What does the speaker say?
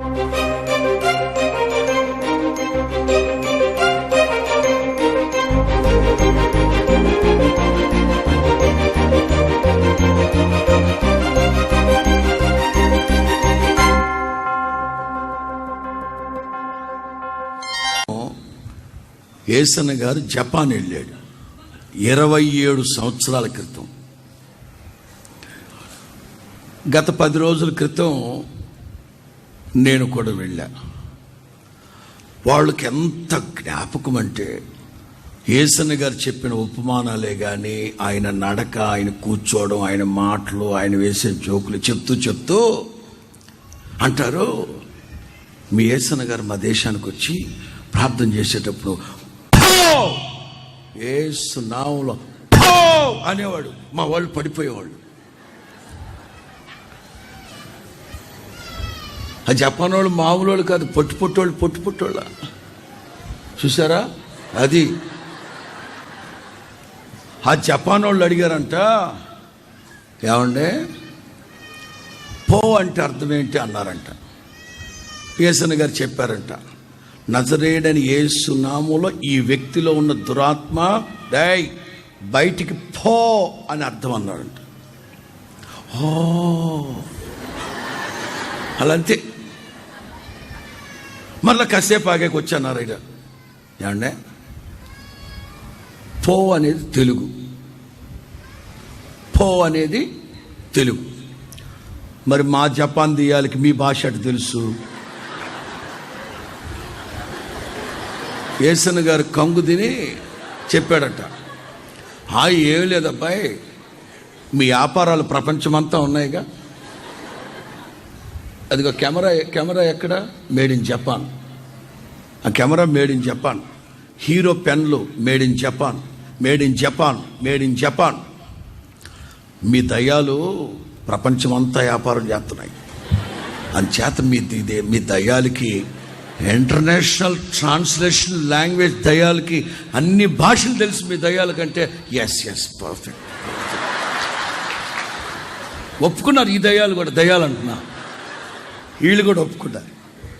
ఏసన్న గారు జపాన్ వెళ్ళాడు. ఇరవై ఏడు సంవత్సరాల క్రితం. గత పది రోజుల క్రితం నేను కూడా వెళ్ళా. వాళ్ళకి ఎంత జ్ఞాపకం అంటే ఏసన్న గారు చెప్పిన ఉపమానాలే కానీ ఆయన నడక ఆయన కూర్చోవడం ఆయన మాటలు ఆయన వేసే జోకులు చెప్తూ చెప్తూ అంటారు మీ ఏసన్న గారు మా దేశానికి వచ్చి ప్రార్థన చేసేటప్పుడు ఏసు నామంలో అనేవాడు. మా వాళ్ళు పడిపోయేవాళ్ళు. ఆ జపాన్ వాళ్ళు మామూలు వాళ్ళు కాదు పొట్టు పొట్టోళ్ళు పొట్టు పొట్టోళ్ళ. చూసారా అది. ఆ జపాన్ వాళ్ళు అడిగారంట ఏమండే? పో అంటే అర్థం ఏంటి అన్నారంట. యేసన్ గారు చెప్పారంట నజరేడని యేసు నామంలో ఈ వ్యక్తిలో ఉన్న దురాత్మ డై బయటికి పో అని అర్థం అన్నాడంట ఓ. అలా అంతే మరలా కాసేపు ఆగాక వచ్చన్నారు ఆయన ఏమండే? పో అనేది తెలుగు. పో అనేది తెలుగు. మరి మా జపాన్ దియాలకి మీ భాష అటు తెలుసు? ఏసన్ గారు కంగు తిని చెప్పాడట. హాయ్ ఏం లేదబ్బాయి. మీ వ్యాపారాలు ప్రపంచమంతా ఉన్నాయిగా. అదిగో కెమెరా కెమెరా ఎక్కడ? Made in Japan. ఆ camera made in Japan. Hero పెన్లు made in Japan. Made in Japan made in Japan. మీ దయ్యాలు ప్రపంచమంతా వ్యాపారం చేస్తున్నాయి. అందుచేత మీ ఇదే మీ దయ్యాలకి ఇంటర్నేషనల్ ట్రాన్స్లేషన్ లాంగ్వేజ్ దయ్యాలకి అన్ని భాషలు తెలుసు మీ దయ్యాల కంటే. ఎస్ ఎస్ పర్ఫెక్ట్ ఒప్పుకున్నారు ఈ దయ్యాలు కూడా దయ్యాలు అంటున్నా. వీళ్ళు కూడా ఒప్పుకున్నారు